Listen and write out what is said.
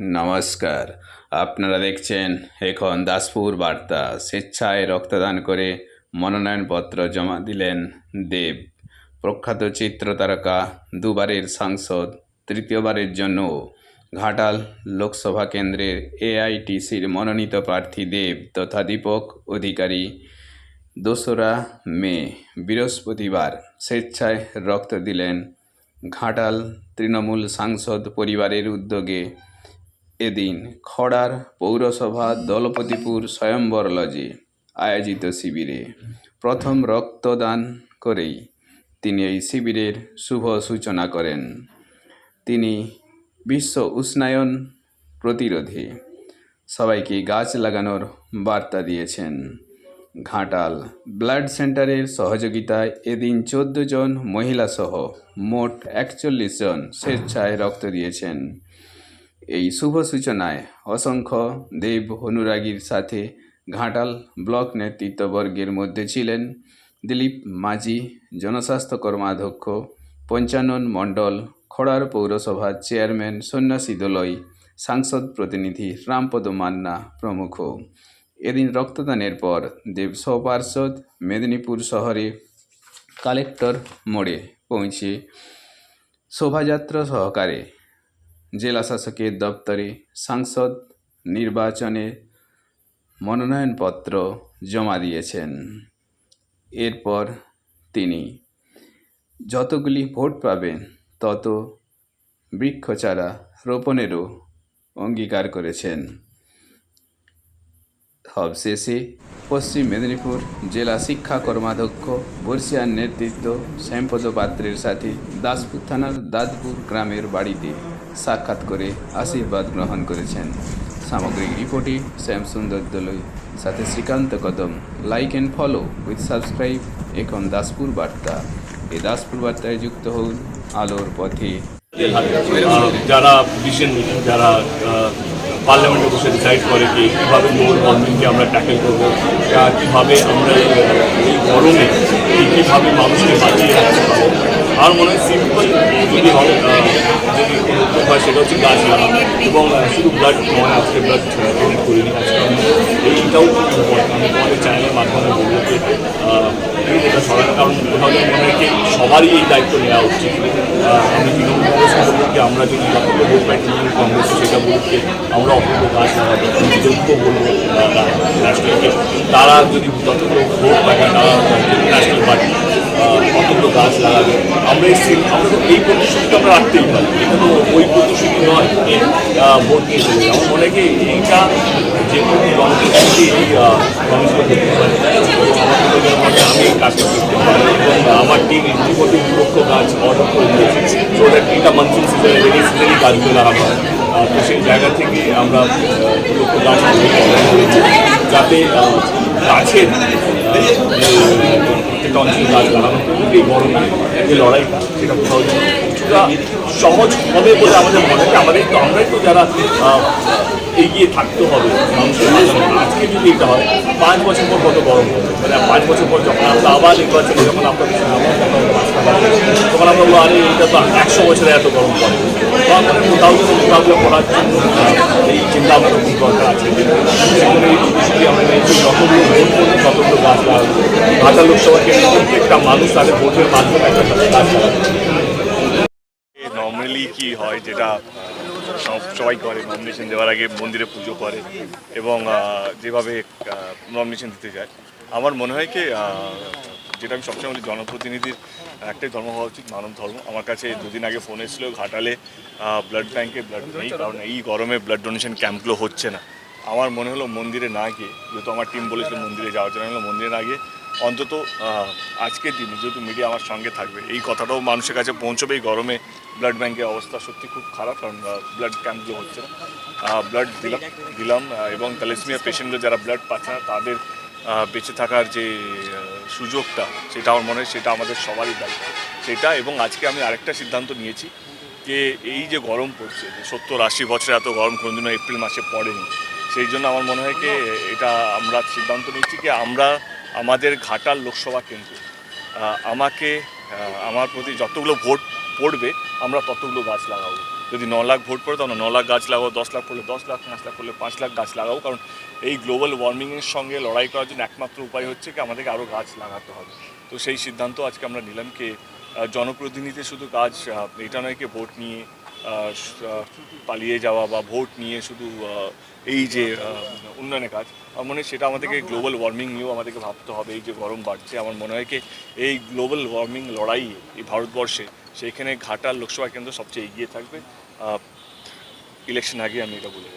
নমস্কার। আপনারা দেখছেন এখন দাসপুর বার্তা। স্বেচ্ছায় রক্তদান করে মনোনয়নপত্র জমা দিলেন দেব। প্রখ্যাত চিত্রতারকা, দুবারের সাংসদ, তৃতীয়বারের জন্য ঘাটাল লোকসভা কেন্দ্রের এআইটিসির মনোনীত প্রার্থী দেব তথা দীপক অধিকারী। দোসরা মে, বৃহস্পতিবার স্বেচ্ছায় রক্ত দিলেন ঘাটাল তৃণমূল সাংসদ পরিবারের উদ্যোগে এদিন খড়ার পৌরসভা দলপতিপুর স্বয়ম্বর লজে আয়োজিত শিবিরে প্রথম রক্তদান করেই তিনি এই শিবিরের শুভ সূচনা করেন। তিনি বিশ্ব উষ্ণায়ন প্রতিরোধে সবাইকে গাছ লাগানোর বার্তা দিয়েছেন। ঘাটাল ব্লাড সেন্টারের সহযোগিতায় এদিন চোদ্দ জন মহিলা সহ মোট একচল্লিশ জন স্বেচ্ছায় রক্ত দিয়েছেন। এই শুভ সূচনায় অসংখ্য দেব অনুরাগীর সাথে ঘাটাল ব্লক নেতৃত্ববর্গের মধ্যে ছিলেন দিলীপ মাঝি, জনস্বাস্থ্য কর্মাধ্যক্ষ, পঞ্চানন মণ্ডল, খড়ার পৌরসভার চেয়ারম্যান সন্ন্যাসী দোলই, সাংসদ প্রতিনিধি রামপদ মান্না প্রমুখ। এদিন রক্তদানের পর দেব সপার্ষদ মেদিনীপুর শহরে কালেক্টর মোড়ে পৌঁছে শোভাযাত্রা সহকারে জেলা শাসকের দপ্তরে সাংসদ নির্বাচনে মনোনয়নপত্র জমা দিয়েছেন। এরপর তিনি যতগুলি ভোট পাবেন, তত বৃক্ষ চারা রোপণেরও অঙ্গীকার করেছেন। সবশেষে পশ্চিম মেদিনীপুর জেলা শিক্ষা কর্মাধ্যক্ষ বর্ষিয়ার নেতৃত্ব শ্যামপদ পাত্রের সাথে দাসপুর থানার দাদপুর গ্রামের বাড়িতে সাক্ষাৎ করে আশীর্বাদ গ্রহণ করেছেন। সামগ্রিক রিপোর্টে শ্যামসুন্দর দলই সাথে Srikanta Kadam. Like and follow with subscribe এখন দাসপুর বার্তা। এই দাসপুর বার্তায় যুক্ত হন আলোর পথে। যারা মেকিং যারা পার্লামেন্টে বসে ডিসাইড করে কি কীভাবে গ্লোবাল ওয়ার্মিংকে আমরা ট্যাকেল করব কীভাবে আমরা এই গরমে কীভাবে মানুষকে বাঁচিয়ে রাখতে পারব আমার মনে হয় সিম্পল যদি যদি উদ্যোগ হয় সেটা হচ্ছে গাছ লাগানো। এবং শুধু ব্লাড নয়, আজকে ব্লাড ডোনেট করিনি। আজকে এইটাও খুব ইম্পর্টেন্ট আমি তোমাদের চ্যানেলের মাধ্যমে বলব এটা সরান কারণ তাহলে মনে হয় সবারই এই দায়িত্ব নেওয়া উচিত। আমি তৃণমূল কংগ্রেস আমরা যদি যতগুলো ভোট পাই কংগ্রেস সেটা বলতে আমরা অপূর্ব লাগাবো বিজেপিকেও বলব ন্যাশনালকে তারা যদি যতগুলো ভোট পায় তারা পার্টি কতগুলো গাছ লাগাবে। আমরা এই সিল আমরা তো এই প্রতিশ্রুতি আমরা রাখতেই পারি। এটা ওই প্রতিশ্রুতি নয় ভোট নিয়ে চলে। আমার মনে এইটা যে কোনো জনপ্রতিনিধি এই পারে এবং আমার মনে হয় আমি এই কাজটা করতে আমার টিম ইতিমধ্যে দু লক্ষ গাছ অর্ডার করে দিয়েছে। সো দ্যাট এটা মনসুন সিজনে রেনি সিজনই গাছগুলো লাগানো হয় তো সেই জায়গা থেকে আমরা দু order করেছি যাতে গাছের প্রত্যেকটা অঞ্চলে গাছ লাগানো এই গরমে যে লড়াইটা সেটা কোথাও সহজ হবে বলে আমাদের মনে হয়। আমাদের তো আমরাই তো যারা এগিয়ে থাকতে হবে। আজকে যদি এটা হয়, পাঁচ বছর পর কত গরম হবে? মানে পাঁচ বছর পর যখন আমরা আবার নির্বাচনে যখন আপনাদের তখন আমরা বলব, আরে এটা তো একশো বছরে এত গরম পড়ে। তো আমাদের কোথাও যেন মোকাবিলা করার জন্য এই চিন্তা ভাবনা খুব দরকার আছে। মানুষ তাদের নর্মালি কি হয়, যেটা সব সবাই করে নমিনেশন দেওয়ার আগে মন্দিরে পুজো করে এবং যেভাবে নমিনেশন দিতে যায়। আমার মনে হয় কি যেটা আমি সবসময় বলি জনপ্রতিনিধির একটাই ধর্ম হওয়া উচিত মানব ধর্ম। আমার কাছে দুদিন আগে ফোন এসেছিল ঘাটালে ব্লাড ব্যাঙ্কে ব্লাড নেই কারণ এই গরমে ব্লাড ডোনেশন ক্যাম্পগুলো হচ্ছে না। আমার মনে হলো মন্দিরে না গিয়ে যেহেতু আমার টিম বলেছিল মন্দিরে যাওয়ার জন্য বললাম, মন্দিরে না গিয়ে অন্তত আজকের দিনে যেহেতু মিডিয়া আমার সঙ্গে থাকবে এই কথাটাও মানুষের কাছে পৌঁছবে এই গরমে। ব্লাড ব্যাঙ্কের অবস্থা সত্যি খুব খারাপ, কারণ ব্লাড ক্যাম্পগুলো হচ্ছে না ব্লাড দিলাম দিলাম এবং ক্যালেসমিয়া পেশেন্টদের যারা ব্লাড পাচ্ছে না, তাদের বেঁচে থাকার যে সুযোগটা, সেটা আমার মনে হয় সেটা আমাদের সবারই দায়িত্ব। সেটা এবং আজকে আমি আরেকটা সিদ্ধান্ত নিয়েছি যে, এই যে গরম পড়ছে সত্তর আশি বছরে এত গরম কোনোদিনও এপ্রিল মাসে পড়েনি, সেই জন্য আমার মনে হয় কি, এটা আমরা সিদ্ধান্ত নিচ্ছি কি, আমরা আমাদের ঘাটাল লোকসভা কেন্দ্রে আমাকে আমার প্রতি যতগুলো ভোট পড়বে আমরা ততগুলো গাছ লাগাবো। যদি ন লাখ ভোট পড়ে তখন ন লাখ গাছ লাগাও দশ লাখ পড়লে দশ লাখ পাঁচ লাখ পড়লে পাঁচ লাখ গাছ লাগাও কারণ এই গ্লোবাল ওয়ার্মিংয়ের সঙ্গে লড়াই করার জন্য একমাত্র উপায় হচ্ছে কি আমাদেরকে আরও গাছ লাগাতে হবে। তো সেই সিদ্ধান্ত আজকে আমরা নিলাম কি আহ, জনপ্রতিনিধিত্বের শুধু আহ, এটা নয় কি ভোট নিয়ে পালিয়ে যাওয়া বা ভোট নিয়ে শুধু এই যে উন্নয়নের কাজ আমার মনে হয় সেটা আমাদেরকে গ্লোবাল ওয়ার্মিং নিয়েও আমাদেরকে ভাবতে হবে। এই যে গরম বাড়ছে আমার মনে হয় কি এই গ্লোবাল ওয়ার্মিং লড়াই এই ভারতবর্ষে সেইখানে ঘাটাল লোকসভা কেন্দ্র সবচেয়ে এগিয়ে থাকবে। ইলেকশন আগে আমি এটা বলে